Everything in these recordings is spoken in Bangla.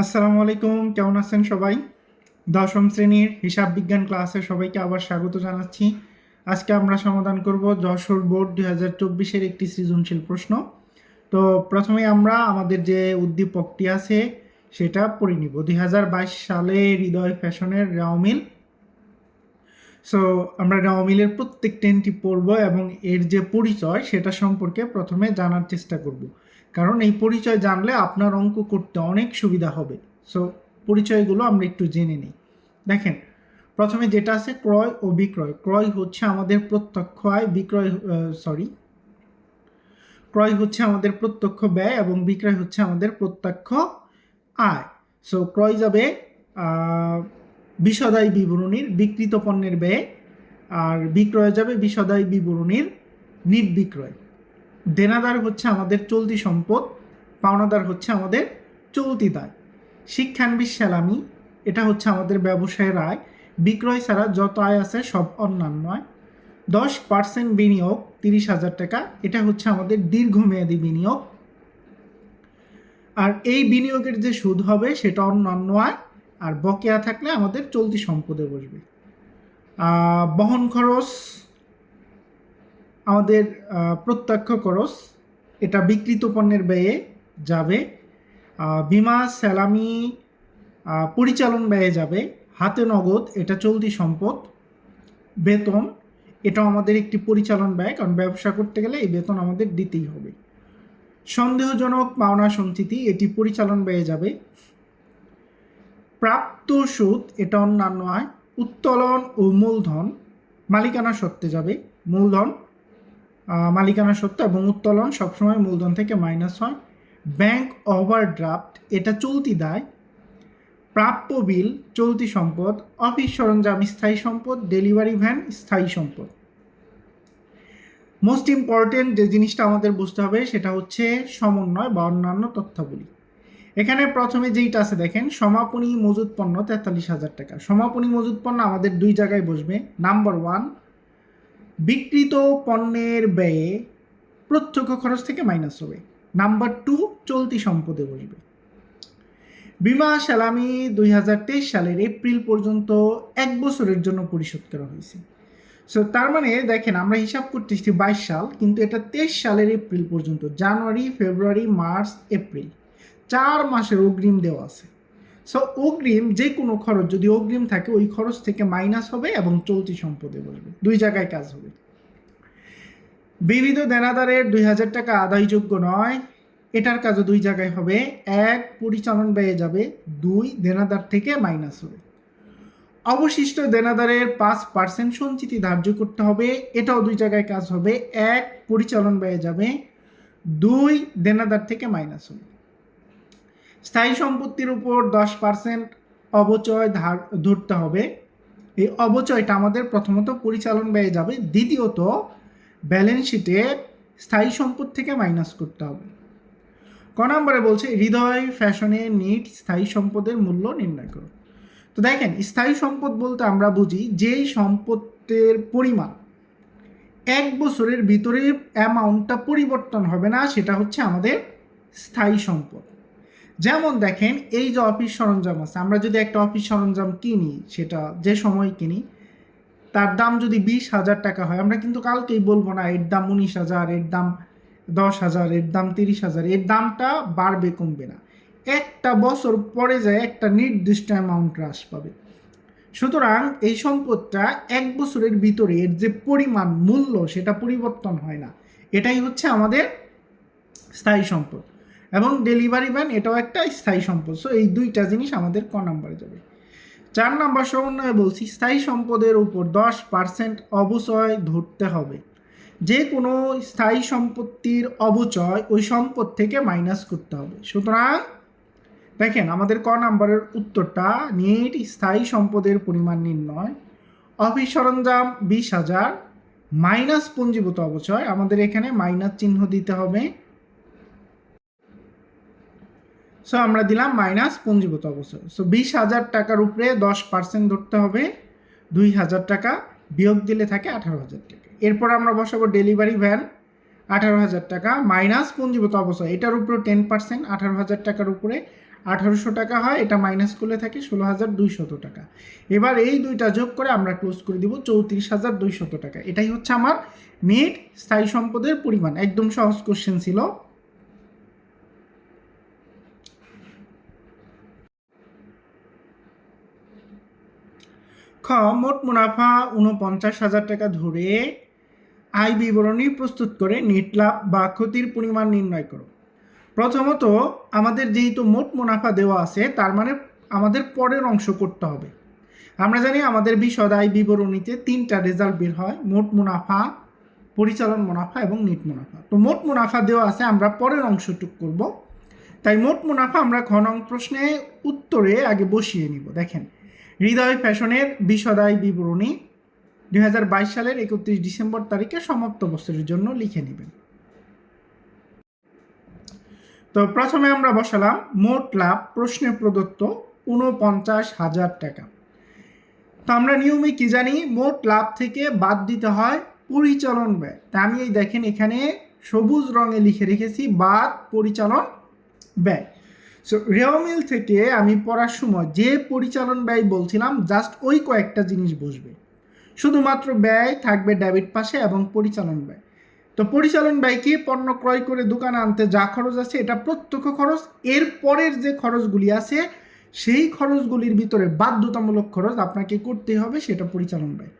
আসসালামু আলাইকুম, কেমন আছেন সবাই? দশম শ্রেণির হিসাব বিজ্ঞান ক্লাসে সবাইকে আবার স্বাগত জানাচ্ছি। আজকে আমরা সমাধান করব যশোর বোর্ড দুই হাজার চব্বিশের একটি সৃজনশীল প্রশ্ন। তো প্রথমে আমরা আমাদের যে উদ্দীপকটি আছে, সেটা পড়ে নিব। দুই হাজার বাইশ সালে হৃদয় ফ্যাশনের রাওমিল সো আমরা রাওমিলের প্রত্যেক টেনটি পড়ব এবং এর যে পরিচয়, সেটা সম্পর্কে প্রথমে জানার চেষ্টা করব। কারণ এই পরিচয় জানলে আপনার অঙ্ক করতে অনেক সুবিধা হবে। সো পরিচয়গুলো আমরা একটু জেনে নিই। দেখেন, প্রথমে যেটা আছে ক্রয় ও বিক্রয়। ক্রয় হচ্ছে আমাদের প্রত্যক্ষ আয়, বিক্রয় সরি ক্রয় হচ্ছে আমাদের প্রত্যক্ষ ব্যয় এবং বিক্রয় হচ্ছে আমাদের প্রত্যক্ষ আয়। সো ক্রয় যাবে বিশদায়ী বিবরণীর বিকৃত পণ্যের ব্যয়, আর বিক্রয় যাবে বিশদায়ী বিবরণীর নির্বিক্রয়। দেনাদার হচ্ছে আমাদের চলতি সম্পদ, পাওনাদার হচ্ছে আমাদের চলতি দায়। শিক্ষানবিশ সেলামি, এটা হচ্ছে আমাদের ব্যবসায়ের আয় বিক্রয় ছাড়া যত আয় আছে সব অন্যান্য আয়। দশ পার্সেন্ট বিনিয়োগ, তিরিশ হাজার টাকা, এটা হচ্ছে আমাদের দীর্ঘমেয়াদী বিনিয়োগ। আর এই বিনিয়োগের যে সুদ হবে, সেটা অন্যান্য আয়, আর বকেয়া থাকলে আমাদের চলতি সম্পদে বসবে। বহন খরচ আমাদের প্রত্যক্ষ খরচ, এটা বিকৃত পণ্যের ব্যয়ে যাবে। বিমা, স্যালামি পরিচালন ব্যয়ে যাবে। হাতে নগদ, এটা চলতি সম্পদ। বেতন, এটাও আমাদের একটি পরিচালন ব্যয়, কারণ ব্যবসা করতে গেলে এই বেতন আমাদের দিতেই হবে। সন্দেহজনক পাওনা সঞ্চিতি, এটি পরিচালন ব্যয়ে যাবে। প্রাপ্ত সুদ, এটা অন্যান্য আয়। উত্তোলন ও মূলধন, মালিকানা সত্ত্বে যাবে। মূলধন মালিকানা সত্ত্ব এবং উত্তোলন সবসময় মূলধন থেকে মাইনাস হয়। ব্যাংক ওভারড্রাফট এটা চলতি দায়। প্রাপ্য বিল, চলতি সম্পদ। অফিস সরঞ্জাম, স্থায়ী সম্পদ। ডেলিভারি ভ্যান স্থায়ী সম্পদ। মোস্ট ইম্পর্টেন্ট যে জিনিসটা আমাদের বুঝতে হবে, সেটা হচ্ছে সমন্বয় বা অন্যান্য তথ্যাবলী এখানে প্রথমে যেইটা আছে দেখেন, সমাপনী মজুত পণ্য তেতাল্লিশ হাজার টাকা। সমাপনী মজুত পণ্য আমাদের দুই জায়গায় বসবে। নাম্বার ওয়ান বিকৃত পণ্যের ব্যয়ে প্রত্যক্ষ খরচ থেকে মাইনাস হবে। নাম্বার টু চলতি সম্পদে বসবে। বিমা সালামি দুই হাজার তেইশ সালের এপ্রিল পর্যন্ত এক বছরের জন্য পরিশোধ করা হয়েছে। সো তার মানে দেখেন, আমরা হিসাব করতেছি বাইশ সাল, কিন্তু এটা তেইশ সালের এপ্রিল পর্যন্ত, জানুয়ারি, ফেব্রুয়ারি, মার্চ, এপ্রিল। চার মাসের অগ্রিম দেওয়া আছে। সো অগ্রিম যে কোনো খরচ, যদি অগ্রিম থাকে, ওই খরচ থেকে মাইনাস হবে এবং চলতি সম্পদে বসবে। দুই জায়গায় কাজ হবে। বিবিধ দেনাদারের দুই হাজার টাকা আদায়যোগ্য নয়। এটার কাজও দুই জায়গায় হবে। এক, পরিচালন ব্যয়ে যাবে। দুই, দেনাদার থেকে মাইনাস হবে। অবশিষ্ট দেনাদারের পাঁচ পার্সেন্ট সঞ্চিতি ধার্য করতে হবে। এটাও দুই জায়গায় কাজ হবে। এক, পরিচালন ব্যয়ে যাবে। দুই, দেনাদার থেকে মাইনাস হবে। স্থায়ী সম্পত্তির উপর দশ পার্সেন্ট অবচয় ধার ধরতে হবে। এই অবচয়টা আমাদের প্রথমত পরিচালন ব্যয়ে যাবে। দ্বিতীয়ত ব্যালেন্স শিটে স্থায়ী সম্পদ থেকে মাইনাস করতে হবে। ক নম্বরে বলছে, হৃদয় ফ্যাশনে নিট স্থায়ী সম্পদের মূল্য নির্ণয় করো। তো দেখেন, স্থায়ী সম্পদ বলতে আমরা বুঝি যেই সম্পদের পরিমাণ এক বছরের ভিতরে অ্যামাউন্টটা পরিবর্তন হবে না, সেটা হচ্ছে আমাদের স্থায়ী সম্পদ। যেমন দেখেন, এই যে অফিস সরঞ্জাম আছে, আমরা যদি একটা অফিস সরঞ্জাম কিনি, সেটা যে সময় কিনি, তার দাম যদি বিশ হাজার টাকা হয়, আমরা কিন্তু কালকেই বলব না, এর দাম উনিশ হাজার, এর দাম দশ হাজার, এর দাম তিরিশ হাজার, এর দামটা বাড়বে, কমবে না। একটা বছর পরে যায় একটা নির্দিষ্ট অ্যামাউন্ট হ্রাস পাবে। সুতরাং এই সম্পদটা এক বছরের ভিতরে এর যে পরিমাণ মূল্য, সেটা পরিবর্তন হয় না। এটাই হচ্ছে আমাদের স্থায়ী সম্পদ। এবং ডেলিভারি ভ্যান এটাও একটা স্থায়ী সম্পদ। সো এই দুইটা জিনিস আমাদের ক নাম্বারে যাবে। চার নাম্বার সমন্বয়ে বলছি, স্থায়ী সম্পদের উপর দশ পার্সেন্ট অবচয় ধরতে হবে। যে কোনো স্থায়ী সম্পত্তির অবচয় ওই সম্পদ থেকে মাইনাস করতে হবে। সুতরাং, দেখেন আমাদের ক নাম্বারের উত্তরটা, নিট স্থায়ী সম্পদের পরিমাণ নির্ণয়, অফিস সরঞ্জাম বিশ হাজার মাইনাস পুঞ্জীভূত অবচয়, আমাদের এখানে মাইনাস চিহ্ন দিতে হবে। সো আমরা দিলাম মাইনাস পুঞ্জীভূত অবচয় সো বিশ হাজার টাকার উপরে দশ পার্সেন্ট ধরতে হবে। দুই হাজার টাকা বিয়োগ দিলে থাকে আঠারো হাজার টাকা। এরপর আমরা বসাবো ডেলিভারি ভ্যান আঠারো হাজার টাকা মাইনাস পুঞ্জীভূত অবচয় এটার উপরে টেন পার্সেন্ট আঠারো হাজার টাকার উপরে আঠারোশো টাকা হয়। এটা মাইনাস করলে থাকে ষোলো হাজার দুইশত টাকা। এবার এই দুইটা যোগ করে আমরা ক্লোজ করে দিব চৌত্রিশ হাজার দুইশত টাকা। এটাই হচ্ছে আমার নেট স্থায়ী সম্পদের পরিমাণ। একদম সহজ কোশ্চেন ছিল। খ, মোট মুনাফা উনপঞ্চাশ হাজার টাকা ধরে আয় বিবরণী প্রস্তুত করে নেট লাভ বা ক্ষতির পরিমাণ নির্ণয় করো। প্রথমত, আমাদের যেহেতু মোট মুনাফা দেওয়া আছে, তার মানে আমাদের পরের অংশ করতে হবে। আমরা জানি আমাদের বিশদ আয় বিবরণীতে তিনটা রেজাল্ট বের হয়, মোট মুনাফা, পরিচালন মুনাফা এবং নেট মুনাফা। তো মোট মুনাফা দেওয়া আছে, আমরা পরের অংশটুক করব। তাই মোট মুনাফা আমরা খ নং প্রশ্নে উত্তরে আগে বসিয়ে নিব, দেখেন। হৃদয় ফ্যাশনের বিশদায় বিবরণী দুই হাজার বাইশ সালের একত্রিশ ডিসেম্বর তারিখে সমাপ্ত বছরের জন্য লিখে নেবেন। তো প্রথমে আমরা বসালাম মোট লাভ প্রশ্নে প্রদত্ত উনপঞ্চাশ হাজার টাকা। তো আমরা নিয়মে কি জানি, মোট লাভ থেকে বাদ দিতে হয় পরিচালন ব্যয়। তা আমি এই দেখেন এখানে সবুজ রঙে লিখে রেখেছি বাদ পরিচালন ব্যয়। সো রেওমিল থেকে আমি পড়ার সময় যে পরিচালন ব্যয় বলছিলাম জাস্ট ওই কয়েকটা জিনিস বসবে। শুধুমাত্র ব্যয় থাকবে ডেবিট পাশে এবং পরিচালন ব্যয়। তো পরিচালন ব্যয় কি? পণ্য ক্রয় করে দোকানে আনতে যা খরচ আছে, এটা প্রত্যক্ষ খরচ। এর পরের যে খরচগুলি আছে, সেই খরচগুলির ভিতরে বাধ্যতামূলক খরচ আপনাকে করতে হবে, সেটা পরিচালন ব্যয়।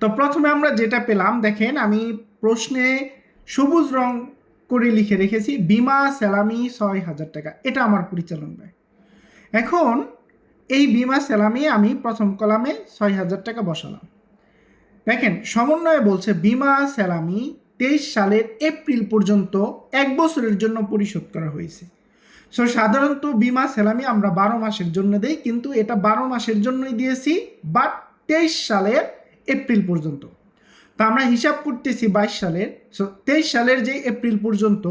তো প্রথমে আমরা যেটা পেলাম, দেখেন আমি প্রশ্নে সবুজ রং করে লিখে রেখেছি, বিমা স্যালামি ছয় হাজার টাকা। এটা আমার পরিচালন ব্যয় এখন এই বিমা স্যালামি আমি প্রথম কলামে ছয় হাজার টাকা বসালাম। দেখেন, সমন্বয়ে বলছে, বিমা স্যালামি তেইশ সালের এপ্রিল পর্যন্ত এক বছরের জন্য পরিশোধ করা হয়েছে। সো সাধারণত বিমা স্যালামি আমরা বারো মাসের জন্য দেই, কিন্তু এটা বারো মাসের জন্যই দিয়েছি বাট তেইশ সালের এপ্রিল পর্যন্ত। তো আমরা হিসাব করতেছি বাইশ সালের। সো তেইশ সালের যে এপ্রিল পর্যন্ত,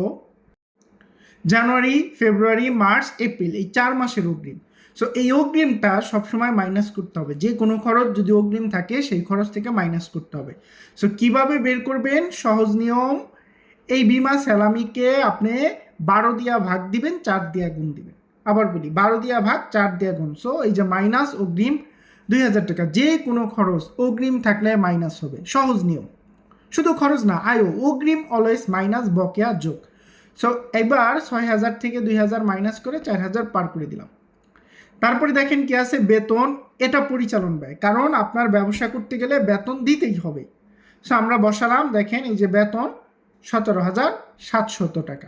জানুয়ারি, ফেব্রুয়ারি, মার্চ, এপ্রিল, এই চার মাসের অগ্রিম। সো এই অগ্রিমটা সবসময় মাইনাস করতে হবে। যে কোনো খরচ যদি অগ্রিম থাকে, সেই খরচ থেকে মাইনাস করতে হবে। সো কীভাবে বের করবেন? সহজ নিয়ম, এই বিমা স্যালামিকে আপনি বারো দিয়া ভাগ দিবেন, চার দিয়া গুণ দিবেন। আবার বলি, বারো দিয়া ভাগ, চার দিয়া গুণ। সো এই যে মাইনাস অগ্রিম দুই হাজার টাকা। যে কোনো খরচ অগ্রিম থাকলে মাইনাস হবে। সহজ নিয়ম। শুধু খরচ না, আয়ও। অগ্রিম অলওয়েজ মাইনাস বকেয়া যোগ। সো এবার ছয় হাজার থেকে দুই হাজার মাইনাস করে চার হাজার পার করে দিলাম। তারপরে দেখেন কি আছে? বেতন, এটা পরিচালন ব্যয়। কারণ আপনার ব্যবসা করতে গেলে বেতন দিতেই হবে। সো আমরা বসালাম, দেখেন এই যে বেতন সতেরো হাজার সাতশত টাকা।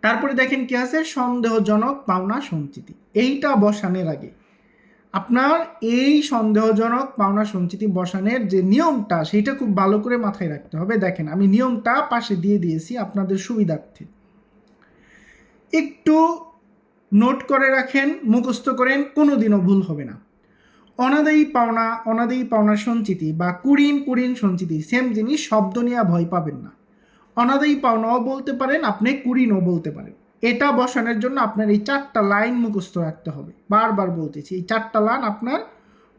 তারপরে দেখেন কি আছে? সন্দেহজনক পাওনা সঞ্চিতি। এইটা বসানোর আগে আপনার এই সন্দেহজনক পাওনা সঞ্চিতি বসানোর যে নিয়মটা, সেইটা খুব ভালো করে মাথায় রাখতে হবে। দেখেন, আমি নিয়মটা পাশে দিয়ে দিয়েছি আপনাদের সুবিধার্থে। একটু নোট করে রাখেন, মুখস্থ করেন কোনো দিনও ভুল হবে না। অনাদায়ী পাওনা অনাদায়ী পাওনা সঞ্চিতি বা কুড়িন কুড়িন সঞ্চিতি সেম জিনিস শব্দ নিয়ে ভয় পাবেন না। অনাদায়ী পাওনাও বলতে পারেন, আপনি কুড়িনও বলতে পারেন। এটা বসানোর জন্য আপনার এই চারটা লাইন মুখস্থ রাখতে হবে। বারবার বলতেছি, এই চারটা লাইন আপনার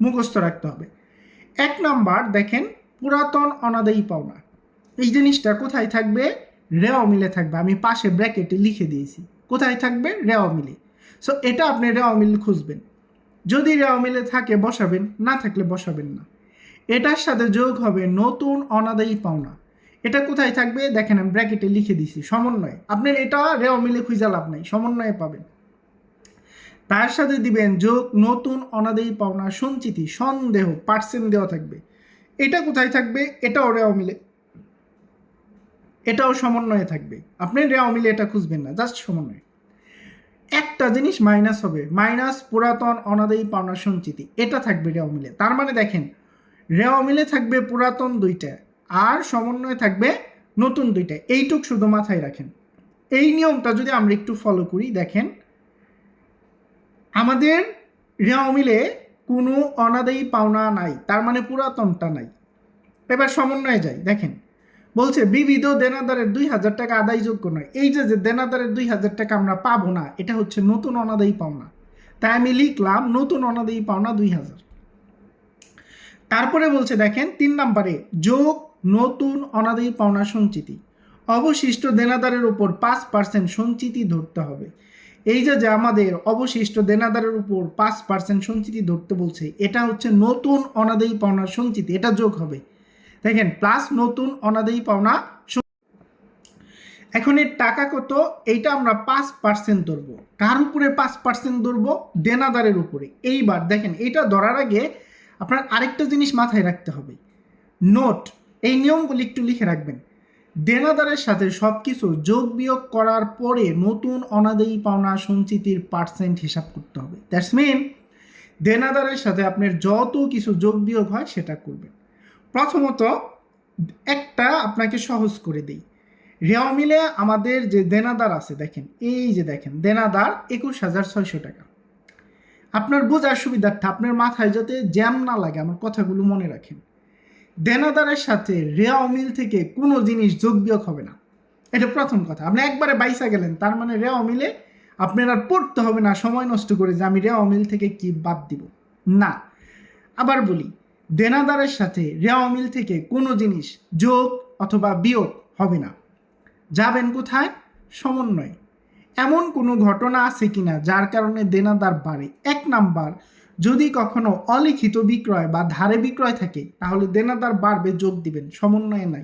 মুখস্থ রাখতে হবে। এক নাম্বার, দেখেন, পুরাতন অনাদায়ী পাওনা। এই জিনিসটা কোথায় থাকবে? রেও মিলে থাকবে। আমি পাশে ব্র্যাকেটে লিখে দিয়েছি। কোথায় থাকবে? রেও মিলে। সো এটা আপনি রেও মিল খুঁজবেন। যদি রেও মিলে থাকে, বসাবেন। না থাকলে বসাবেন না। এটার সাথে যোগ হবে নতুন অনাদায়ী পাওনা। এটা কোথায় থাকবে? দেখেন, আমি ব্র্যাকেটে লিখে দিছি, সমন্বয়। আপনার এটা রেও মিলে খুঁজে লাভ নাই, সমন্বয়ে পাবেন। তার সাথে দিবেন যোগ, নতুন, অনাদায়ী, পাওনা, সঞ্চিতি, সন্দেহ পার্সেন্ট দেওয়া থাকবে। এটা কোথায় থাকবে? এটাও রেও মিলে এটাও সমন্বয়ে থাকবে। আপনি রেও মিলে এটা খুঁজবেন না জাস্ট সমন্বয়। একটা জিনিস মাইনাস হবে মাইনাস পুরাতন, অনাদায়ী, পাওনা, সঞ্চিতি, এটা থাকবে রেও মিলে। তার মানে দেখেন, রেও মিলে থাকবে পুরাতন দুইটা। আর সমন্বয়ে থাকবে নতুন দুইটা। এইটুক শুধু মাথায় রাখেন। এই নিয়মটা যদি আমরা একটু ফলো করি, দেখেন, আমাদের রেও মিলে কোনো অনাদায়ী পাওনা নাই, তার মানে পুরাতনটা নাই। এবার সমন্বয়ে যাই, দেখেন, বলছে বিবিধ দেনাদারের দুই হাজার টাকা আদায়যোগ্য নয়। এই যে যে দেনাদারের দুই হাজার টাকা আমরা পাবো না, এটা হচ্ছে নতুন অনাদায়ী পাওনা। তাই আমি লিখলাম নতুন অনাদায়ী পাওনা দুই হাজার। তারপরে বলছে, দেখেন, তিন নম্বরে যোগ নতুন অনাদায়ী পাওনা সঞ্চিতি। অবশিষ্ট দেনাদারের উপর পাঁচ পার্সেন্ট সঞ্চিতি ধরতে হবে। এই যে আমাদের অবশিষ্ট দেনাদারের উপর পাঁচ পার্সেন্ট সঞ্চিতি ধরতে বলছে, এটা হচ্ছে নতুন অনাদায়ী পাওনা সঞ্চিতি, এটা যোগ হবে। দেখেন প্লাস নতুন অনাদায়ী পাওনা। এখন এর টাকা কত? এইটা আমরা পাঁচ পার্সেন্ট ধরবো। কার উপরে পাঁচ পার্সেন্ট ধরবো? দেনাদারের উপরে। এইবার দেখেন, এটা ধরার আগে আপনার আরেকটা জিনিস মাথায় রাখতে হবে। নোট এই নিয়মগুলি একটু লিখে রাখবেন। দেনাদারের সাথে সব কিছু যোগ বিয়োগ করার পরে নতুন অনাদায়ী পাওনা সঞ্চিতির পার্সেন্ট হিসাব করতে হবে। দ্যাটস মিন দেনাদারের সাথে আপনার যত কিছু যোগ বিয়োগ হয় সেটা করবেন। প্রথমত একটা আপনাকে সহজ করে দিই। রেওয়া মিলে আমাদের যে দেনাদার আছে, দেখেন, এই যে দেখেন, দেনাদার একুশ হাজার ছয়শো টাকা। আপনার বোঝার সুবিধার্থে আপনার মাথায় যাতে জ্যাম না লাগে, আমার কথাগুলো মনে রাখেন। দেনাদারের সাথে রেওয়া অমিল থেকে কোনো জিনিস যোগ বিয়োগ হবে না। এটা প্রথম কথা। আপনি একবারে বাইসা গেলেন, তার মানে রেওয়া অমিলে আপনার আর পড়তে হবে না, সময় নষ্ট করে যে আমি রেওয়া অমিল থেকে কি বাদ দিব। না। আবার বলি, দেনাদারের সাথে রেওয়া অমিল থেকে কোনো জিনিস যোগ অথবা বিয়োগ হবে না। যাবেন কোথায়? সমন্বয়। এমন কোনো ঘটনা আছে কিনা যার কারণে দেনাদার বাড়ে? এক নাম্বার যদি কখনো অলিখিত বিক্রয় বা ধারে বিক্রয় থাকে, তাহলে দেনাদার বাড়বে যোগ দিবেন, সমন্বয়ে নাই।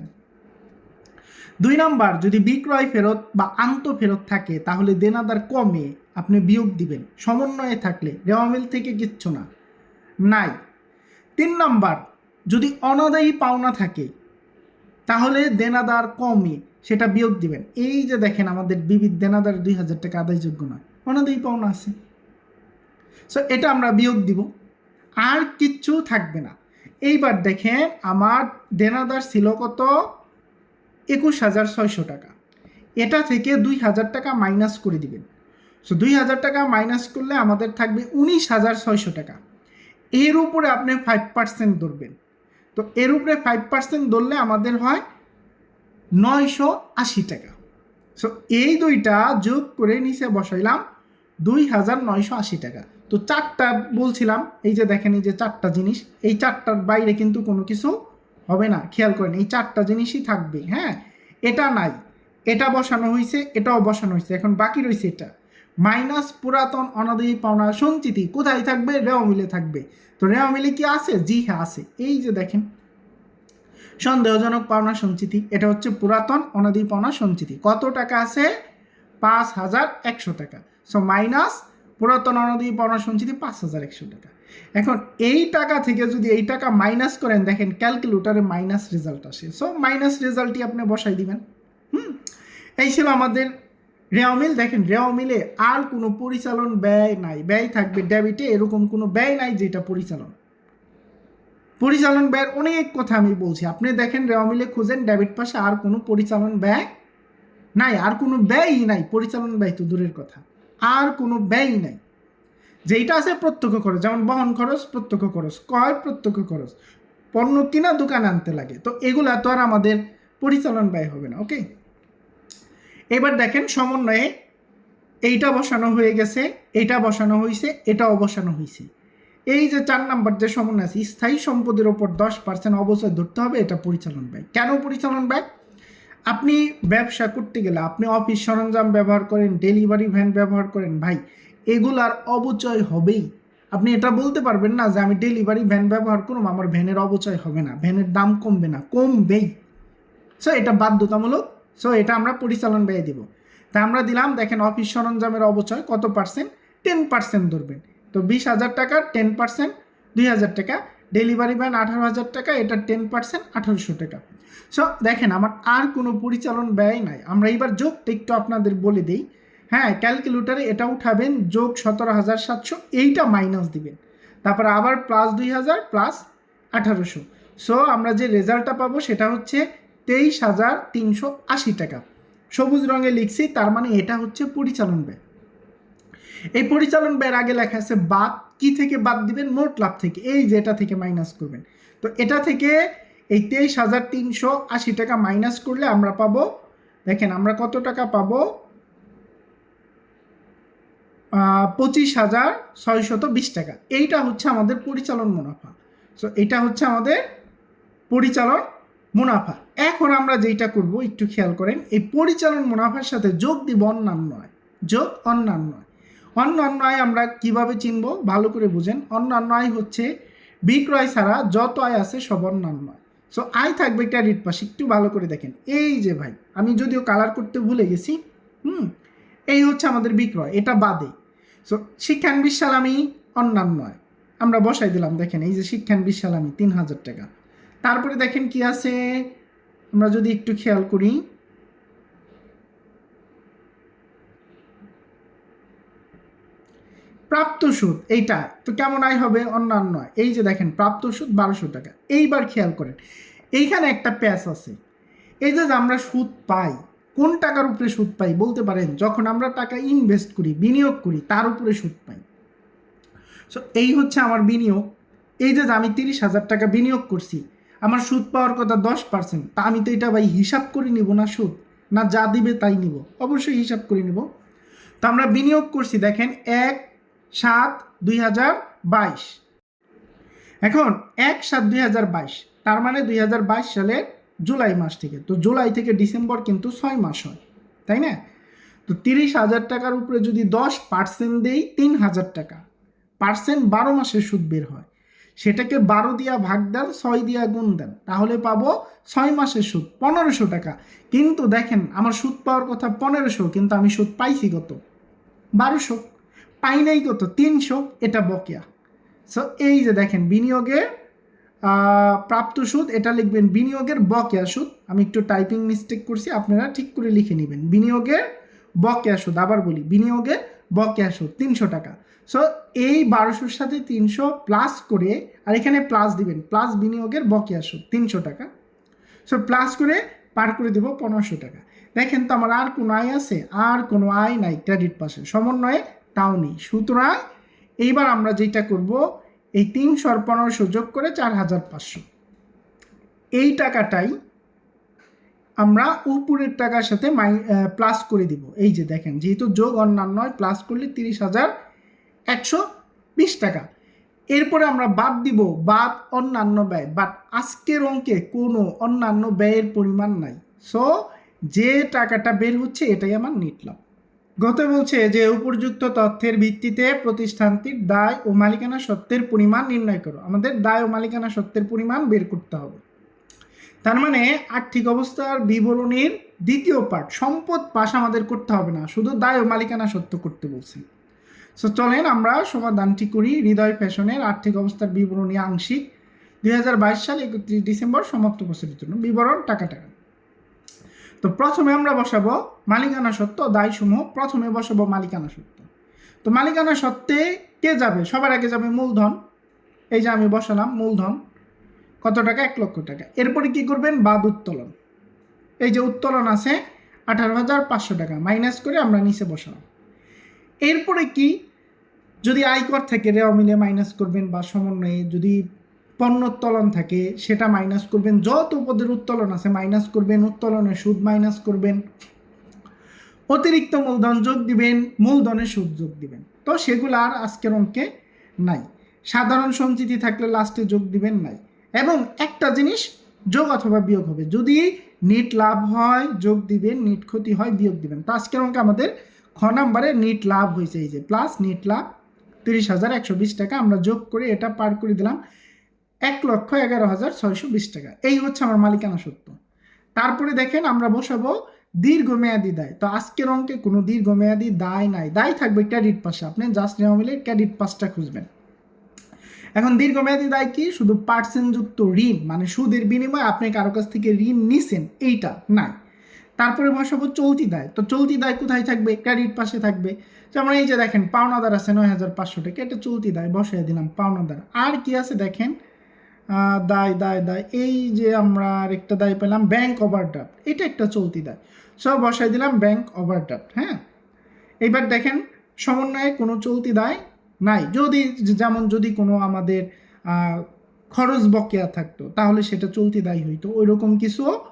দুই নাম্বার, যদি বিক্রয় ফেরত বা আন্ত ফেরত থাকে, তাহলে দেনাদার কমে আপনি বিয়োগ দিবেন, সমন্বয়ে থাকলে রেওয়ামিল থেকে কিচ্ছু না। নাই। তিন নাম্বার, যদি অনাদায়ী পাওনা থাকে, তাহলে দেনাদার কমে, সেটা বিয়োগ দিবেন। এই যে দেখেন আমাদের বিবিধ দেনাদার দুই হাজার টাকা আদায়যোগ্য নয় অনাদায়ী পাওনা আছে। সো এটা আমরা বিয়োগ দিব। আর কিচ্ছু থাকবে না। এইবার দেখেন আমার দেনাদার ছিল কত? একুশ হাজার ছয়শো টাকা। এটা থেকে দুই হাজার টাকা মাইনাস করে দিবেন। সো দুই হাজার টাকা মাইনাস করলে আমাদের থাকবে উনিশ হাজার ছয়শো টাকা। এর উপরে আপনি ফাইভ পার্সেন্ট ধরবেন। তো এর উপরে ফাইভ পার্সেন্ট ধরলে আমাদের হয় নয়শো আশি টাকা। সো এই দুইটা যোগ করে নিচে বসাইলাম দুই হাজার নয়শো আশি টাকা। তো চারটা বলছিলাম, এই যে দেখেন এই যে চারটা জিনিস, এই চারটার বাইরে কিন্তু কোনো কিছু হবে না, খেয়াল করেন, এই চারটা জিনিসই থাকবে হ্যাঁ? এটা নাই, এটা বসানো হয়েছে এটাও বসানো হয়েছে এখন বাকি রয়েছে এটা। মাইনাস পুরাতন অনাদি পাওনা সঞ্চিতি, কোথায় থাকবে? রেওয়া মিলে থাকবে। তো রেওয়া মিলে কি আছে? জি হ্যাঁ আছে। এই যে দেখেন, সন্দেহজনক পাওনা সঞ্চিতি, এটা হচ্ছে পুরাতন অনাদি পাওনা সঞ্চিতি। কত টাকা আছে? পাঁচ হাজার একশো টাকা। সো মাইনাস পুরাতন অনাদি পাওনা সঞ্চিতি পাঁচ হাজার একশো টাকা। এখন এই টাকা থেকে যদি এই টাকা মাইনাস করেন, দেখেন ক্যালকুলেটারে মাইনাস রেজাল্ট আসে। সো মাইনাস রেজাল্টই আপনি বসাই দিবেন। হুম? এই ছিল আমাদের রেওমিল দেখেন রেওমিলে আর কোনো পরিচালন ব্যয় নাই। ব্যয় থাকবে ডেবিটে এরকম কোনো ব্যয় নাই যেটা পরিচালন। পরিচালন ব্যয়ের অনেক কথা আমি বলছি। আপনি দেখেন রেওয়ামিলে খুঁজেন ডেবিট পাশে আর কোনো পরিচালন ব্যয় নাই। আর কোনো ব্যয়ই নাই। পরিচালন ব্যয় তো দূরের কথা। আর কোনো ব্যয় নাই। যেইটা আছে প্রত্যক্ষ খরচ, যেমন বহন খরচ, প্রত্যক্ষ খরচ, ক্রয় প্রত্যক্ষ খরচ, পণ্য কিনা, দোকানে আনতে লাগে। তো এগুলা তো আর আমাদের পরিচালন ব্যয় হবে না, ওকে? এবার দেখেন সমন্বয়ে এইটা বসানো হয়ে গেছে এটা বসানো হয়েছে এটাও বসানো হয়েছে এই যে চার নাম্বার যে সমন্বয় আছে, স্থায়ী সম্পদের ওপর দশ পার্সেন্ট অবশ্যই ধরতে হবে, এটা পরিচালন ব্যয়। কেন পরিচালন ব্যয়? আপনি ব্যবসা করতে গেলে আপনি অফিস সরঞ্জাম ব্যবহার করেন, ডেলিভারি ভ্যান ব্যবহার করেন, ভাই, এগুলার অবচয় হবেই। আপনি এটা বলতে পারবেন না যে আমি ডেলিভারি ভ্যান ব্যবহার করুম, আমার ভ্যানের অবচয় হবে না, ভ্যানের দাম কমবে না, কমবেই। সো এটা বাধ্যতামূলক। সো এটা আমরা পরিচালন ব্যয় দিব। তা আমরা দিলাম, দেখেন অফিস সরঞ্জামের অবচয় কত পার্সেন্ট টেন পার্সেন্ট ধরবেন। তো বিশ হাজার টাকার টেন পার্সেন্ট দুই হাজার টাকা, ডেলিভারি ভ্যান আঠারো হাজার টাকা, এটা টেন পার্সেন্ট আঠারোশো টাকা। সো দেখেন, আমার আর কোনো পরিচালন ব্যয় নাই। আমরা এবার যোগটা একটু আপনাদের বলে দিই। হ্যাঁ ক্যালকুলেটারে এটা উঠাবেন, যোগ সতেরো হাজার সাতশো, এইটা মাইনাস দিবেন। তারপর আবার প্লাস দুই হাজার প্লাস আঠারোশো। সো আমরা যে রেজাল্টটা পাবো সেটা হচ্ছে তেইশ হাজার তিনশো আশি টাকা। সবুজ রঙে লিখছি, তার মানে এটা হচ্ছে পরিচালন ব্যয়। এই পরিচালন ব্যয়ের আগে লেখা আছে, বাদ কি থেকে বাদ দিবেন? মোট লাভ থেকে, এই যে এটা থেকে মাইনাস করবেন। তো এটা থেকে এই তেইশ হাজার তিনশো আশি টাকা মাইনাস করলে আমরা পাবো, দেখেন আমরা কত টাকা পাবো? পঁচিশ হাজার ছয়শত বিশ টাকা। এইটা হচ্ছে আমাদের পরিচালন মুনাফা। সো এটা হচ্ছে আমাদের পরিচালন মুনাফা। এখন আমরা যেটা করব, একটু খেয়াল করেন, এই পরিচালন মুনাফার সাথে যোগ দিব অন্যান্য যোগ অন্যান্য অন্যান্য আয় আমরা কীভাবে চিনব? ভালো করে বুঝেন। অন্যান্য আয় হচ্ছে বিক্রয় ছাড়া যত আয় আছে সব অন্যান্য আয়। সো আই থাকবে ক্রেডিট পাশে একটু ভালো করে দেখেন। এই যে ভাই, আমি যদিও কালার করতে ভুলে গেছি, হুম, এই হচ্ছে আমাদের বিক্রয়, এটা বাদে। সো শিক্ষান বিশালামি অন্যান্য। নয় আমরা বসাই দিলাম, দেখেন, এই যে শিক্ষান বিশালামি, তিন হাজার টাকা। তারপরে দেখেন কি আছে, আমরা যদি একটু খেয়াল করি। প্রাপ্ত সুদ এইটা, তো কেমন আয় হবে? অন্যান্য। এই যে দেখেন প্রাপ্ত সুদ বারোশো টাকা। এইবার খেয়াল করেন, এইখানে একটা প্যাচ আছে। এই যে আমরা সুদ পাই, কোন টাকার উপরে সুদ পাই বলতে পারেন, যখন আমরা টাকা ইনভেস্ট করি, বিনিয়োগ করি, তার উপরে সুদ পাই। সো এই হচ্ছে আমার বিনিয়োগ। এই যে আমি তিরিশ হাজার টাকা বিনিয়োগ করছি, আমার সুদ পাওয়ার কথা দশ পার্সেন্ট তা আমি তো এটা ভাই হিসাব করে নিব না সুদ? না যা দিবে তাই নিব? অবশ্যই হিসাব করে নিব। তো আমরা বিনিয়োগ করছি, দেখেন, এক সাত দুই হাজার বাইশ। এখন এক সাত দুই হাজার বাইশ, তার মানে দুই হাজার বাইশ সালের জুলাই মাস থেকে। তো জুলাই থেকে ডিসেম্বর কিন্তু ছয় মাস হয়, তাই না? তো তিরিশ হাজার টাকার উপরে যদি দশ পার্সেন্ট দেই তিন হাজার টাকা, পার্সেন্ট বারো মাসের সুদ বের হয়। সেটাকে বারো দিয়া ভাগ দেন, ছয় দিয়া গুণ দেন, তাহলে পাবো ছয় মাসের সুদ, পনেরোশো টাকা। কিন্তু দেখেন, আমার সুদ পাওয়ার কথা পনেরোশো, কিন্তু আমি সুদ পাইছি কত? বারোশো। পাই নাই কত? তিনশো, এটা বকেয়া। সো এই যে দেখেন, বিনিয়োগের প্রাপ্ত সুদ, এটা লিখবেন বিনিয়োগের বকেয়া সুদ। আমি একটু টাইপিং মিস্টেক করছি, আপনারা ঠিক করে লিখে নেবেন। বিনিয়োগের বকেয়া সুদ, আবার বলি, বিনিয়োগের বকেয়া সুদ, তিনশো টাকা। সো এই বারোশোর সাথে তিনশো প্লাস করে, আর এখানে প্লাস দিবেন প্লাস বিনিয়োগের বকেয়া সুদ, তিনশো টাকা। সো প্লাস করে পার করে দেবো পনেরোশো টাকা। দেখেন তো আমার আর কোনো আয় আছে? আর কোনো আয় নাই ক্রেডিট পাশে সমন্বয়ে তাও নেই। সুতরাং এইবার আমরা যেটা করব, এই তিন আর সুযোগ করে চার হাজার পাঁচশো। এই টাকাটাই আমরা উপরের টাকার সাথে মাই প্লাস করে দিব। এই যে দেখেন, যেহেতু যোগ অন্যান্য প্লাস করলে তিরিশ হাজার একশো বিশ টাকা। এরপরে আমরা বাদ দিব, বাদ অন্যান্য ব্যয়। বাট আজকের অঙ্কে কোনো অন্যান্য ব্যয়ের পরিমাণ নাই। সো যে টাকাটা বের হচ্ছে, এটাই আমার নিট লাভ গত বলছে যে উপযুক্ত তথ্যের ভিত্তিতে প্রতিষ্ঠানটির দায় ও মালিকানা সত্ত্বের পরিমাণ নির্ণয় করো। আমাদের দায় ও মালিকানা সত্ত্বের পরিমাণ বের করতে হবে। তার মানে আর্থিক অবস্থার বিবরণীর দ্বিতীয় পার্ট সম্পদ পাশ আমাদের করতে হবে না, শুধু দায় ও মালিকানা সত্য করতে বলছেন সো চলেন আমরা সমাধানটি করি হৃদয় ফ্যাশনের আর্থিক অবস্থার বিবরণী আংশিক। দুই সাল একত্রিশ ডিসেম্বর সমাপ্ত বছরের জন্য বিবরণ টাকা টাকা তো প্রথমে আমরা বসাবো মালিকানা সত্ত্ব দায়সমূহ। প্রথমে বসাবো মালিকানা সত্ত্ব তো মালিকানা সত্ত্বে কে যাবে? সবার আগে যাবে মূলধন। এই যে আমি বসালাম মূলধন। কত টাকা? এক লক্ষ টাকা। এরপরে কি করবেন? বাদ উত্তোলন। এই যে উত্তোলন আছে, আঠারো হাজার পাঁচশো টাকা। মাইনাস করে আমরা নিচে বসালাম। এরপরে কি? যদি আয়কর থাকে রেওয়া মিলে মাইনাস করবেন বা সমন্বয়ে যদি পণ্য উত্তোলন থাকে, সেটা মাইনাস করবেন। যত পদের উত্তোলন আছে মাইনাস করবেন উত্তোলনের সুদ মাইনাস করবেন। অতিরিক্ত মূলধন যোগ দিবেন মূলধনের সুদ যোগ দিবেন। তো সেগুলো আর আজকের অঙ্কে নাই। সাধারণ সঞ্চিতি থাকলে লাস্টে যোগ দিবেন নাই। এবং একটা জিনিস, যোগ অথবা বিয়োগ হবে। যদি নিট লাভ হয়, যোগ দিবেন নিট ক্ষতি হয়, বিয়োগ দিবেন। তো আজকের অঙ্কে আমাদের খ নাম্বারে নিট লাভ হয়েছে এই যে প্লাস নিট লাভ তিরিশ হাজার একশো বিশ টাকা। আমরা যোগ করে এটা পার করে দিলাম। এক লক্ষ এগারো হাজার ছয়শো বিশ টাকা। এই হচ্ছে আমার মালিকানা সত্য। তারপরে দেখেন আমরা বসাবো দীর্ঘমেয়াদী দায়। তো আজকের অঙ্কে কোনো দীর্ঘমেয়াদী দায় নাই। দায় থাকবে ক্রেডিট পাশে। আপনি জাস্ট নেওয়া মিলে ক্রেডিট পাসটা খুঁজবেন। এখন দীর্ঘমেয়াদী দায় কি? শুধু পার্সেন্ট যুক্ত ঋণ মানে সুদের বিনিময়ে আপনি কারও কাছ থেকে ঋণ নিছেন, এইটা নাই। তারপরে বসাবো চলতি দায়। তো চলতি দায় কোথায় থাকবে? ক্রেডিট পাশে থাকবে। যেমন এই যে দেখেন, পাওনাদার আছে নয় হাজার পাঁচশো টাকা। এটা চলতি দায় বসাই দিলাম পাওনাদার। আর কি আছে দেখেন? দায় দায় দায়। এই যে আমরা আরেকটা দায় পেলাম ব্যাংক ওভারড্রাফট এটা একটা চলতি দায়। সব বসাই দিলাম ব্যাংক ওভারড্রাফট হ্যাঁ? এইবার দেখেন, সমন্বয়ে কোনো চলতি দায় নাই। যদি যেমন যদি কোনো আমাদের খরচ বকেয়া থাকতো, তাহলে সেটা চলতি দায় হইতো। ওই রকম কিছুও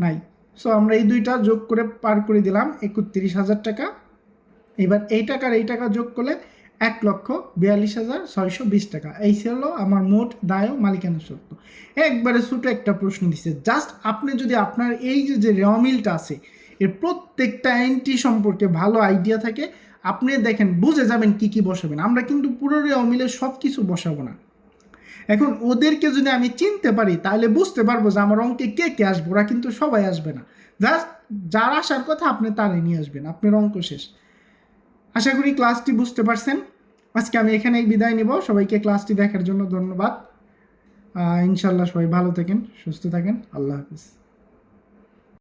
নাই। সো আমরা এই দুইটা যোগ করে পার করে দিলাম, একত্রিশ হাজার টাকা। এবার এই টাকার এই টাকা যোগ করলে এক লক্ষ বিয়াল্লিশ হাজার ছয়শো বিশ টাকা। এই ছিল আমার মোট দায় ও মালিকানা সত্য একবারে ছোটো একটা প্রশ্ন দিচ্ছে জাস্ট আপনি যদি আপনার এই যে যে মিলটা আছে, এর প্রত্যেকটা এন্ট্রি সম্পর্কে ভালো আইডিয়া থাকে, আপনি দেখেন বুঝে যাবেন কি কি বসাবেন। আমরা কিন্তু পুরোরে অমিলে সব কিছু বসাবো না। এখন ওদেরকে যদি আমি চিনতে পারি, তাহলে বুঝতে পারব যে আমার অঙ্কে কে কে আসবে। ওরা কিন্তু সবাই আসবে না। জাস্ট যার আসার কথা আপনি তারাই নিয়ে আসবেন। আপনার অঙ্ক শেষ। আশা করি ক্লাসটি বুঝতে পারছেন। আজকে আমি এখানেই বিদায় নিব। সবাইকে ক্লাসটি দেখার জন্য ধন্যবাদ। ইনশাল্লাহ সবাই ভালো থাকেন, সুস্থ থাকেন। আল্লাহ হাফিজ।